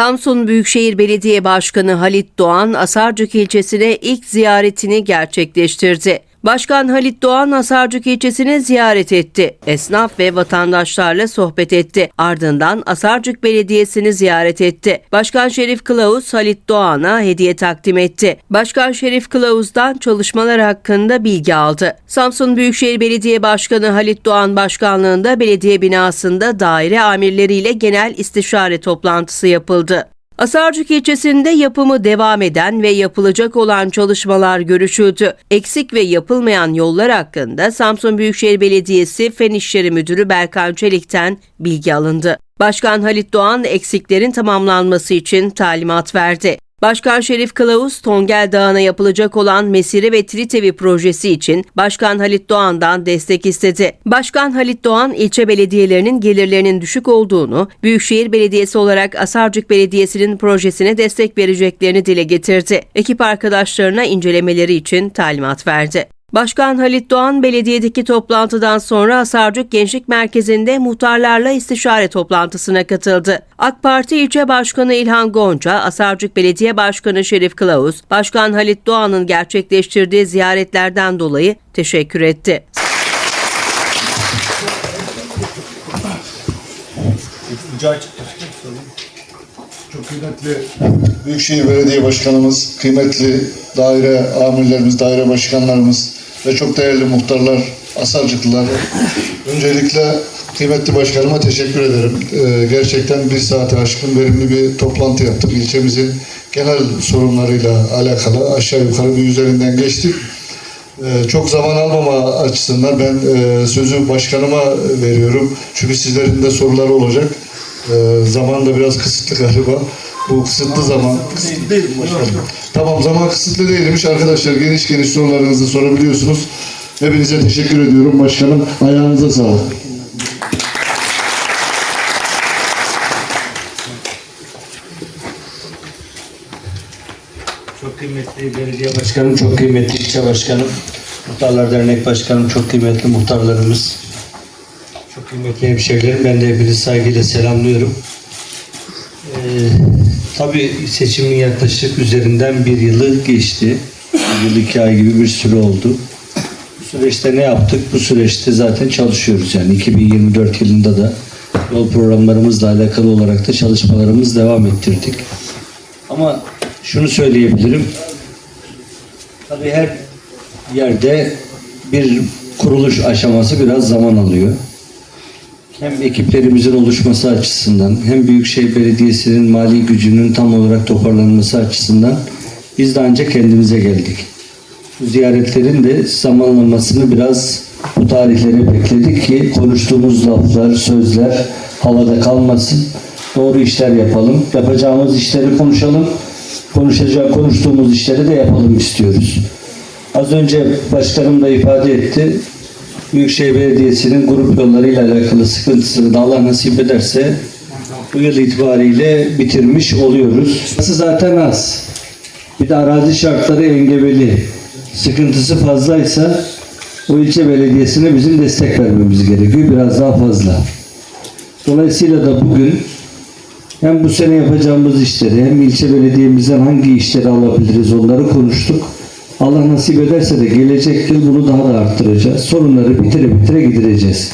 Samsun Büyükşehir Belediye Başkanı Halit Doğan, Asarcık ilçesine ilk ziyaretini gerçekleştirdi. Başkan Halit Doğan Asarcık ilçesini ziyaret etti. Esnaf ve vatandaşlarla sohbet etti. Ardından Asarcık Belediyesi'ni ziyaret etti. Başkan Şerif Kılavuz Halit Doğan'a hediye takdim etti. Başkan Şerif Kılavuz'dan çalışmalar hakkında bilgi aldı. Samsun Büyükşehir Belediye Başkanı Halit Doğan başkanlığında belediye binasında daire amirleriyle genel istişare toplantısı yapıldı. Asarcık ilçesinde yapımı devam eden ve yapılacak olan çalışmalar görüşüldü. Eksik ve yapılmayan yollar hakkında Samsun Büyükşehir Belediyesi Fen İşleri Müdürü Berkan Çelik'ten bilgi alındı. Başkan Halit Doğan eksiklerin tamamlanması için talimat verdi. Başkan Şerif Kılavuz, Tongel Dağı'na yapılacak olan Mesire ve Tritevi projesi için Başkan Halit Doğan'dan destek istedi. Başkan Halit Doğan, ilçe belediyelerinin gelirlerinin düşük olduğunu, Büyükşehir Belediyesi olarak Asarcık Belediyesi'nin projesine destek vereceklerini dile getirdi. Ekip arkadaşlarına incelemeleri için talimat verdi. Başkan Halit Doğan belediyedeki toplantıdan sonra Asarcık Gençlik Merkezi'nde muhtarlarla istişare toplantısına katıldı. AK Parti İlçe Başkanı İlhan Gonca, Asarcık Belediye Başkanı Şerif Kılavuz, Başkan Halit Doğan'ın gerçekleştirdiği ziyaretlerden dolayı teşekkür etti. Çok kıymetli Büyükşehir Belediye Başkanımız, kıymetli daire amirlerimiz, daire başkanlarımız ve çok değerli muhtarlar, asarcıklılar. Öncelikle kıymetli başkanıma teşekkür ederim. Ee, gerçekten bir saate aşkın verimli bir toplantı yaptık. İlçemizin genel sorunlarıyla alakalı aşağı yukarı bir üzerinden geçtik. Ee, çok zaman almama açısından ben e, sözü başkanıma veriyorum. Çünkü sizlerin de soruları olacak. Ee, zaman da biraz kısıtlı galiba. Bu kısıtlı zaman... Kısıtlı değil başkanım. Tamam zaman kısıtlı değilmiş arkadaşlar. Geniş geniş sorularınızı sorabiliyorsunuz. Hepinize teşekkür ediyorum başkanım. Ayağınıza sağlık. Çok kıymetli belediye başkanım, çok kıymetli ilçe başkanım, muhtarlar dernek başkanım, çok kıymetli muhtarlarımız, çok kıymetli hemşehrilerim. Ben de hepinizi saygıyla selamlıyorum. Ee, tabii seçimin yaklaşık üzerinden bir yılı geçti. Bir yıl iki ay gibi bir süre oldu. Bu süreçte ne yaptık? Bu süreçte zaten çalışıyoruz. Yani 2024 yılında da yol programlarımızla alakalı olarak da çalışmalarımızı devam ettirdik. Ama şunu söyleyebilirim. Tabii her yerde bir kuruluş aşaması biraz zaman alıyor. Hem ekiplerimizin oluşması açısından hem Büyükşehir Belediyesi'nin mali gücünün tam olarak toparlanması açısından biz de ancak kendimize geldik. Ziyaretlerin de zamanlamasını biraz bu tarihleri bekledik ki konuştuğumuz laflar, sözler havada kalmasın. Doğru işler yapalım. Yapacağımız işleri konuşalım. Konuşacak, konuştuğumuz işleri de yapalım istiyoruz. Az önce başkanım da ifade etti. Büyükşehir Belediyesi'nin grup yollarıyla alakalı sıkıntısını da Allah nasip ederse bu yıl itibariyle bitirmiş oluyoruz. Burası zaten az. Bir de arazi şartları engebeli. Sıkıntısı fazlaysa o ilçe belediyesine bizim destek vermemiz gerekiyor. Biraz daha fazla. Dolayısıyla da bugün hem bu sene yapacağımız işleri hem ilçe belediyemizden hangi işleri alabiliriz onları konuştuk. Allah nasip ederse de gelecek yıl bunu daha da arttıracağız. Sorunları bitire bitire gidereceğiz.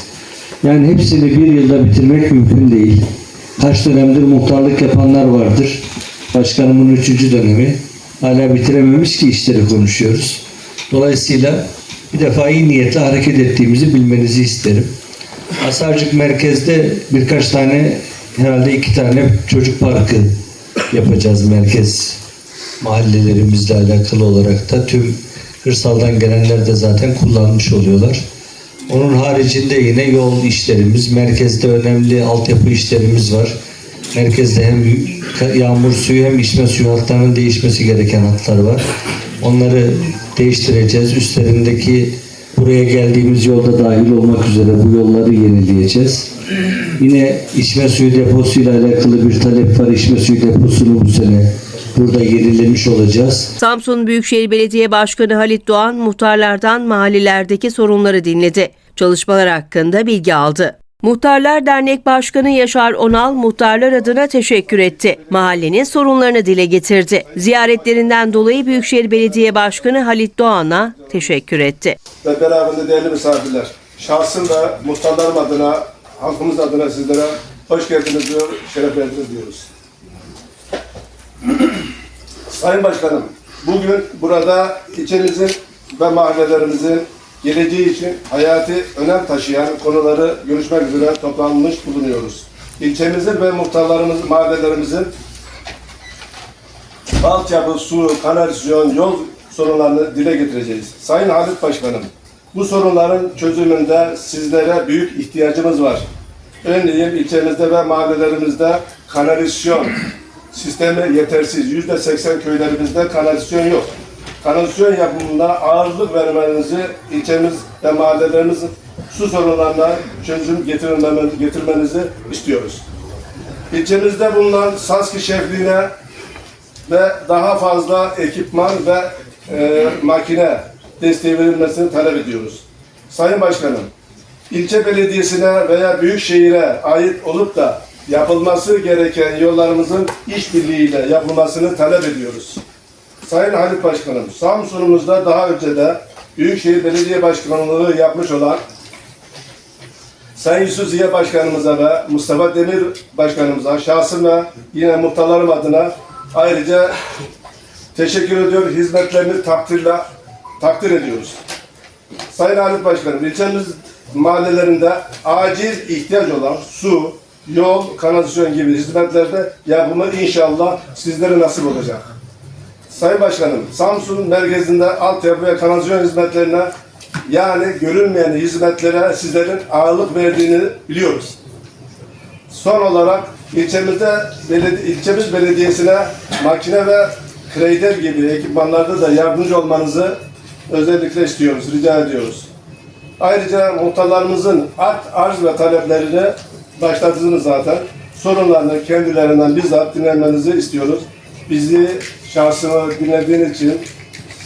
Yani hepsini bir yılda bitirmek mümkün değil. Kaç dönemdir muhtarlık yapanlar vardır. Başkanımın üçüncü dönemi. Hala bitirememiş ki işleri konuşuyoruz. Dolayısıyla bir defa iyi niyetle hareket ettiğimizi bilmenizi isterim. Asarcık merkezde birkaç tane herhalde iki tane çocuk parkı yapacağız merkez mahallelerimizle alakalı olarak da tüm kırsaldan gelenler de zaten kullanmış oluyorlar. Onun haricinde yine yol işlerimiz, merkezde önemli altyapı işlerimiz var. Merkezde hem yağmur suyu hem içme suyu hatlarının değişmesi gereken hatlar var. Onları değiştireceğiz. Üstlerindeki buraya geldiğimiz yolda dahil olmak üzere bu yolları yenileyeceğiz. Yine içme suyu deposuyla alakalı bir talep var. İçme suyu deposunu bu sene burada yenilemiş olacağız. Samsun Büyükşehir Belediye Başkanı Halit Doğan muhtarlardan mahallelerdeki sorunları dinledi. Çalışmalar hakkında bilgi aldı. Muhtarlar Dernek Başkanı Yaşar Onal muhtarlar adına teşekkür etti. Mahallenin sorunlarını dile getirdi. Ziyaretlerinden dolayı Büyükşehir Belediye Başkanı Halit Doğan'a teşekkür etti. ve beraberinde değerli misafirler. Şahsım ve muhtarlarım adına, halkımız adına sizlere hoş geldiniz diyor, şeref verdiniz diyoruz. Sayın Başkanım, bugün burada ilçemizin ve mahallelerimizin geleceği için hayati önem taşıyan konuları görüşmek üzere toplanmış bulunuyoruz. İlçemizin ve muhtarlarımız, mahallelerimizin altyapı, su, kanalizasyon, yol sorunlarını dile getireceğiz. Sayın Halit Başkanım, bu sorunların çözümünde sizlere büyük ihtiyacımız var. Örneğin ilçemizde ve mahallelerimizde kanalizasyon sistemi yetersiz. Yüzde seksen köylerimizde kanalizasyon yok. Kanalizasyon yapımında ağırlık vermenizi ilçemiz ve mahallelerimizin su sorunlarına çözüm getirmenizi istiyoruz. İlçemizde bulunan Saski şefliğine ve daha fazla ekipman ve e, makine desteği verilmesini talep ediyoruz. Sayın Başkanım, ilçe belediyesine veya büyük şehire ait olup da yapılması gereken yollarımızın işbirliğiyle yapılmasını talep ediyoruz. Sayın Halit Başkanım, Samsun'umuzda daha önce de Büyükşehir Belediye Başkanlığı yapmış olan Sayın Yusuf Ziya Başkanımıza ve Mustafa Demir Başkanımıza şahsım ve yine muhtarlarım adına ayrıca teşekkür ediyor. Hizmetlerini takdirle takdir ediyoruz. Sayın Halit Başkanım, ilçemiz mahallelerinde acil ihtiyaç olan su, yol, kanalizasyon gibi hizmetlerde yapımı inşallah sizlere nasip olacak. Sayın Başkanım, Samsun merkezinde altyapı ve kanalizasyon hizmetlerine yani görünmeyen hizmetlere sizlerin ağırlık verdiğini biliyoruz. Son olarak ilçemizde beledi- ilçemiz belediyesine makine ve kreyder gibi ekipmanlarda da yardımcı olmanızı özellikle istiyoruz, rica ediyoruz. Ayrıca muhtarlarımızın art, arz ve taleplerini başlattınız zaten. Sorunlarını kendilerinden bizzat dinlemenizi istiyoruz. Bizi şahsımı dinlediğiniz için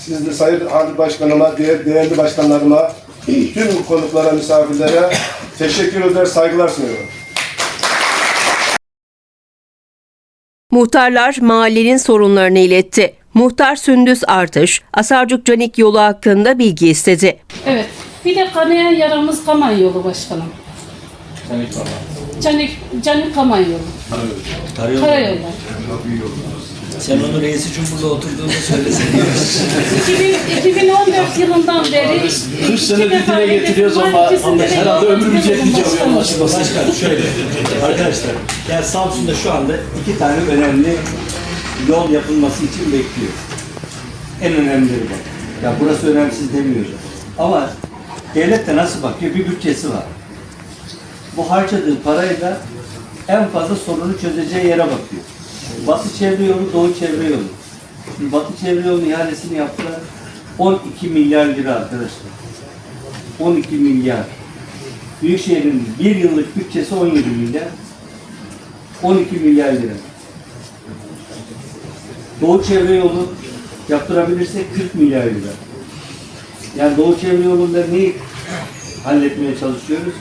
siz de Sayın Halit Başkanıma, diğer değerli başkanlarıma, tüm konuklara, misafirlere teşekkür eder, saygılar sunuyorum. Muhtarlar mahallenin sorunlarını iletti. Muhtar Sündüz Artış, Asarcık Canik yolu hakkında bilgi istedi. Evet. Bir de kanayan yaramız Kaman yolu başkanım. Canik, Canik Kaman yolu. Karayollar. Sen onu reisi cumhurla oturduğunda söylesin. 2000, 2014 yılından beri 40 senedir dile getiriyoruz ama herhalde ömrümüz yetmeyecek o yol Başkan şöyle. Arkadaşlar, yani Samsun'da şu anda iki tane önemli yol yapılması için bekliyor. En önemlileri bu. Ya burası önemsiz demiyoruz. Ama devlet de nasıl bakıyor? Bir bütçesi var. Bu harcadığı parayla en fazla sorunu çözeceği yere bakıyor. Batı çevre yolu, Doğu çevre yolu. Şimdi Batı çevre yolu ihalesini yaptılar. 12 milyar lira arkadaşlar. 12 milyar. Büyükşehir'in bir yıllık bütçesi 17 milyar. 12 milyar lira. Doğu çevre yolu yaptırabilirsek 40 milyar lira. Yani Doğu çevre yolunda neyi halletmeye çalışıyoruz?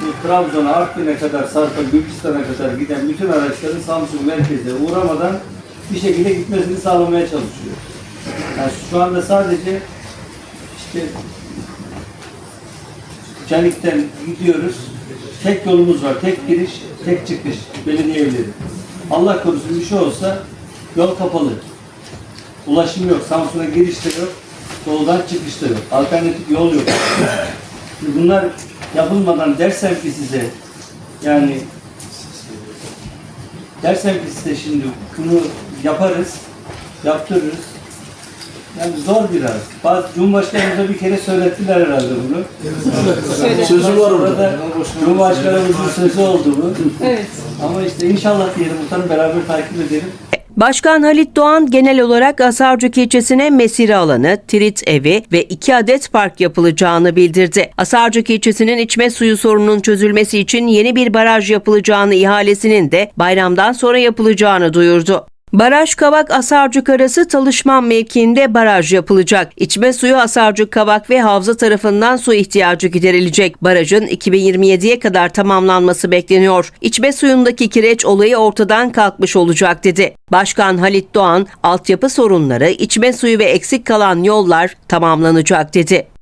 Bu Trabzon'a, Artvin'e kadar, Sarp'a, Gürcistan'a kadar giden bütün araçların Samsun merkeze uğramadan bir şekilde gitmesini sağlamaya çalışıyor. Yani şu anda sadece işte Canik'ten gidiyoruz. Tek yolumuz var. Tek giriş, tek çıkış. Belediye evleri. Allah korusun bir şey olsa yol kapalı. Ulaşım yok. Samsun'a giriş de yok. Doğudan çıkış da yok. Alternatif yol yok. Bunlar yapılmadan dersem ki size yani dersem ki size şimdi bunu yaparız, yaptırırız. Yani zor biraz. Bazı Cumhurbaşkanımıza bir kere söylettiler herhalde bunu. Sözü var orada. Cumhurbaşkanımızın sözü oldu bu. Evet. Ama işte inşallah diyelim muhtarım beraber takip edelim. Başkan Halit Doğan genel olarak Asarcık ilçesine mesire alanı, trit evi ve iki adet park yapılacağını bildirdi. Asarcık ilçesinin içme suyu sorununun çözülmesi için yeni bir baraj yapılacağını ihalesinin de bayramdan sonra yapılacağını duyurdu. Baraj Kavak Asarcık arası Talışman mevkiinde baraj yapılacak. İçme suyu Asarcık Kavak ve Havza tarafından su ihtiyacı giderilecek. Barajın 2027'ye kadar tamamlanması bekleniyor. İçme suyundaki kireç olayı ortadan kalkmış olacak dedi. Başkan Halit Doğan, altyapı sorunları, içme suyu ve eksik kalan yollar tamamlanacak dedi.